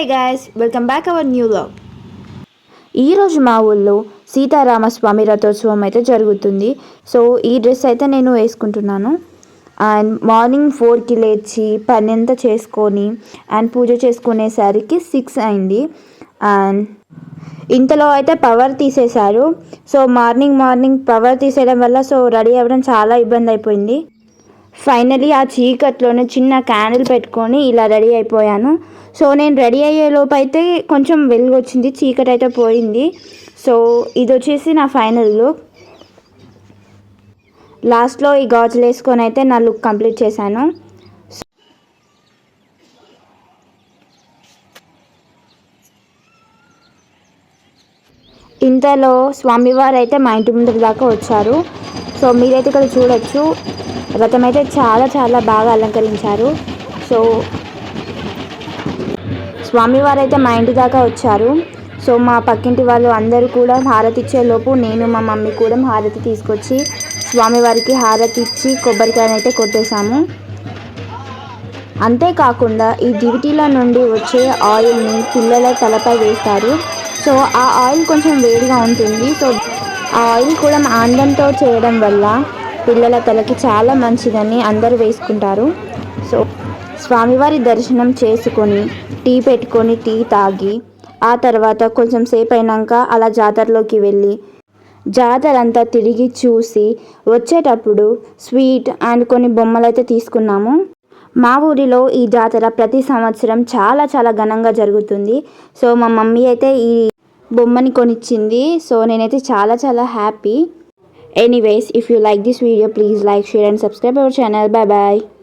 Hey guys welcome back our new vlog ఈరోజు మా ఊళ్ళో సీతారామస్వామి రథోత్సవం అయితే జరుగుతుంది. సో ఈ డ్రెస్ అయితే నేను వేసుకుంటున్నాను. అండ్ మార్నింగ్ ఫోర్కి లేచి పని అంతా చేసుకొని అండ్ పూజ చేసుకునేసరికి సిక్స్ అయింది. అండ్ ఇంతలో అయితే పవర్ తీసేశారు. సో మార్నింగ్ మార్నింగ్ పవర్ తీసేయడం వల్ల సో రెడీ అవ్వడం చాలా ఇబ్బంది అయిపోయింది. ఫైనలీ ఆ చీకట్లోనే చిన్న క్యాండిల్ పెట్టుకొని ఇలా రెడీ అయిపోయాను. సో నేను రెడీ అయ్యే లోపు అయితే కొంచెం వెలుగు వచ్చింది చీకటి అయితే పోయింది. సో ఇది వచ్చేసి నా ఫైనల్ లుక్. లాస్ట్లో ఈ గాజులు వేసుకొని అయితే నా లుక్ కంప్లీట్ చేశాను. ఇంతలో స్వామివారు అయితే మా ఇంటి ముందు దాకా వచ్చారు. సో మీరైతే ఇక్కడ చూడొచ్చు. రథం అయితే చాలా చాలా బాగా అలంకరించారు. సో స్వామివారు అయితే మా ఇంటి దాకా వచ్చారు. సో మా పక్కింటి వాళ్ళు అందరూ కూడా హారతి ఇచ్చేలోపు నేను మా మమ్మీ కూడా హారతి తీసుకొచ్చి స్వామివారికి హారతి ఇచ్చి కొబ్బరికాయని అయితే కొట్టేశాము. అంతేకాకుండా ఈ దివిటీల నుండి వచ్చే ఆయిల్ని పిల్లల తలపై వేస్తారు. సో ఆ ఆయిల్ కొంచెం వేడిగా ఉంటుంది. సో ఆ ఆయిల్ కూడా ఆనందంతో చేయడం వల్ల పిల్లల తలకి చాలా మంచిదని అందరూ వేసుకుంటారు. సో స్వామివారి దర్శనం చేసుకొని టీ పెట్టుకొని టీ తాగి ఆ తర్వాత కొంచెం సేపు అయినాక అలా జాతరలోకి వెళ్ళి జాతర అంతా తిరిగి చూసి వచ్చేటప్పుడు స్వీట్ అండ్ కొన్ని బొమ్మలు అయితే తీసుకున్నాము. మా ఊరిలో ఈ జాతర ప్రతి సంవత్సరం చాలా చాలా ఘనంగా జరుగుతుంది. సో మా మమ్మీ అయితే ఈ బొమ్మని కొనిచ్చింది. సో నేనైతే చాలా చాలా happy. anyways if you like this video please like share and subscribe our channel. Bye bye